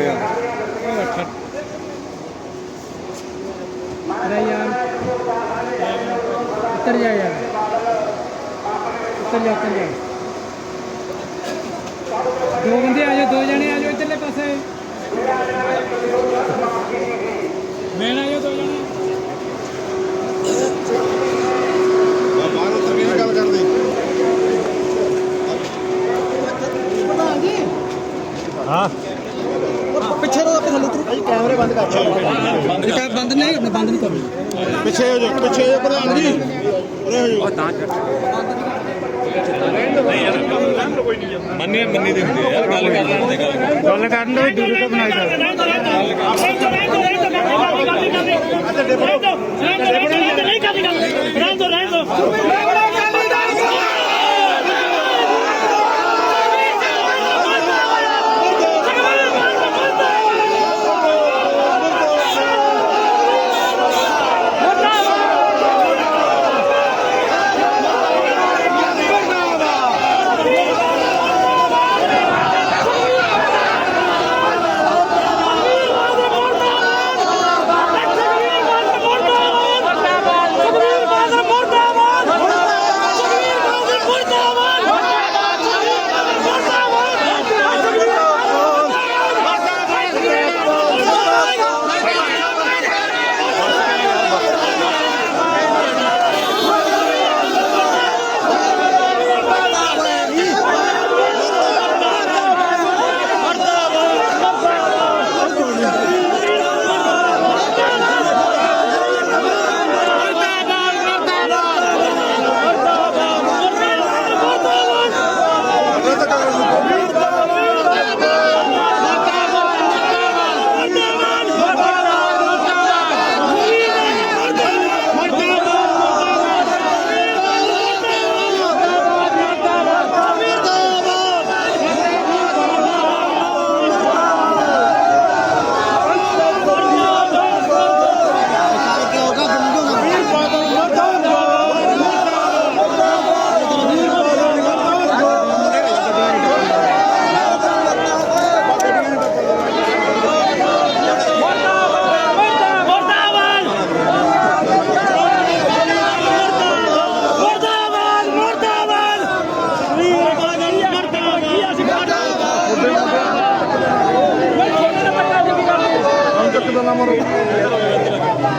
ਗਿਆ ਉਹ ਯਾਰ। ਉੱਤਰ ਜਾ ਯਾਰ ਉੱਤਰ ਜਾ ਉੱਤਰ ਜਾ। ਦੋ ਬੰਦੇ ਆ ਜਾਓ, ਦੋ ਜਣੇ ਆ ਜਾਓ ਇੱਧਰਲੇ ਪਾਸੇ। ਮੈਂ ਆ ਜਾਓ ਦੋ ਜਣੇ ਬਾਹਰ ਉੱਤਰ ਕੇ ਗੱਲ ਕਰਦੇ ਪਿੱਛੇ ਤੋਂ ਆਪੇ ਥੱਲੇ ਉਤਰੂ ਭਾਈ ਕੈਮਰੇ ਬੰਦ ਕਰ ਇਹ ਬੰਦ ਨਹੀਂ ਆਪਣਾ ਬੰਦ ਨਹੀਂ ਕਰਨਾ ਪਿੱਛੇ ਹੋ ਜਾ ਪਿੱਛੇ ਹੋ ਜਾ ਪ੍ਰਧਾਨ ਜੀ ਉਰੇ ਹੋ ਜਾ ਮੰਨੇ ਮੰਨੀ ਦੇ ਹੁੰਦੇ ਆ ਯਾਰ ਗੱਲ ਕਰ ਲੈਣ ਦੇ ਗੱਲ ਕਰ ਗੱਲ ਕਰਨ ਦਾ ਦੂਰ ਤੋਂ ਬਣਾਈ ਦਾ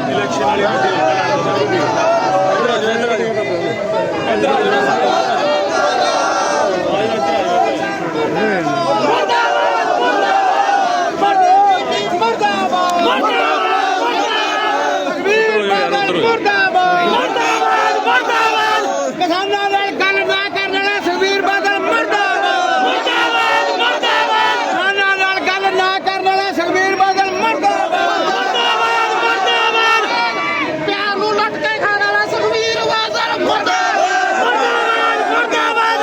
ਇਲੈਕਸ਼ਨ ਵਾਲੀ ਕਿਸਾਨਾਂ ਨਾਲ ਗੱਲ ਨਾ ਕਰਨ ਵਾਲਾ ਸੁਖਬੀਰ ਬਾਦਲ ਮਰਦਾਬਾਦ ਮਰਦਾਬਾਦ ਮਰਦਾਬਾਦ ਕਿਸਾਨਾਂ ਨਾਲ ਗੱਲ ਨਾ ਕਰਨ ਵਾਲਾ ਸੁਖਬੀਰ ਬਾਦਲ ਮਰਦਾਬਾਦ ਮਰਦਾਬਾਦ ਮਰਦਾਬਾਦ ਪਿਆਰ ਨੂੰ ਲੁੱਟ ਕੇ ਖਾਣ ਵਾਲਾ ਸੁਖਬੀਰ ਬਾਦਲ ਮਰਦਾਬਾਦ ਮਰਦਾਬਾਦ ਮਰਦਾਬਾਦ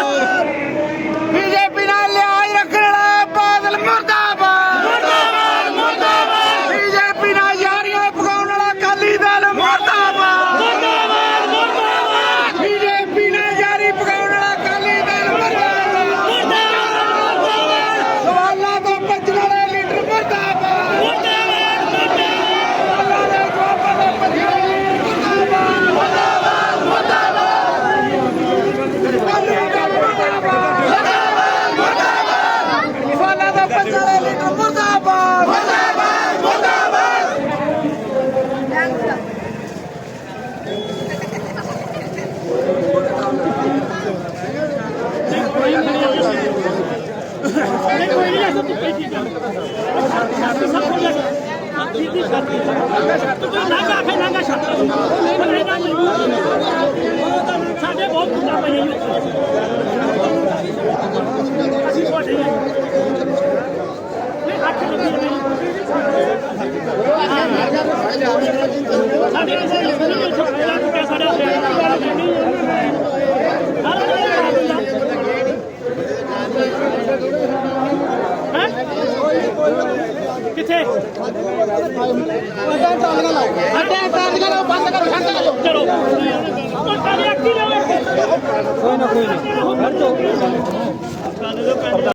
ਬੀਜੇਪੀ ਨਾਲ ਲਿਆਜ ਰੱਖਣ ਵਾਲਾ ਬਾਦਲ ਮਰਦਾਬਾਦ ਮਰਦਾਬਾਦ ਮਰਦਾਬਾਦ ਬੀਜੇਪੀ ਨਾਲ ਯਾਰੀਆਂ ਪਕਾਉਣ ਵਾਲਾ ਅਕਾਲੀ ਦਲ ਮਰਦਾਬਾਦ ਮਰਦਾਬਾਦ ਮਰਦਾਬਾਦ ਬੀਜੇਪੀ ਨਾਲ ਯਾਰੀ ਪਕਾਉਣ ਵਾਲਾ ਅਕਾਲੀ ਦਲ ਮਰਦਾਬਾਦ ਮਰਦਾਬਾਦ ਸਵਾਲਾਂ ਤੋਂ ਬਚਣ ਵਾਲੇ ਲੀਡਰ ਮਰਦਾਬਾਦ ਮਰਦਾਬਾਦ ਸਵਾਲਾਂ ਦੇ ਜਵਾਬਾਂ ਤੋਂ ਬਚਣ ਵਾਲੇ ਲੀਡਰ ਮਰਦਾਬਾਦ ਮਰਦਾਬਾਦ ਸਵਾਲਾਂ ਤੋਂ ਬਚਣ ਵਾਲੇ ਲੀਡਰ ਮਰਦਾਬਾਦ ਮਰਦਾਬਾਦ ਮਰਦਾਬਾਦ ਸਾਡੇ ਬਹੁਤ ਕੁੱਤਾ ਪਈ ਅਸੀਂ ਤੁਹਾਡੇ ਨਹੀਂ ਅੱਠ ਲੱਗੀ ਨਹੀਂ ਸਾਡੇ ਸਾਡੇ ਸਾਡੇ ਸਾਡੇ ਇੰਤਜ਼ਾਰ ਕਰੋ ਬੰਦ ਕਰੋ ਛੱਡ ਕਰੋ ਚਲੋ। ਕੋਈ ਨਾ ਕੋਈ ਨਾ ਹਰ ਚੋ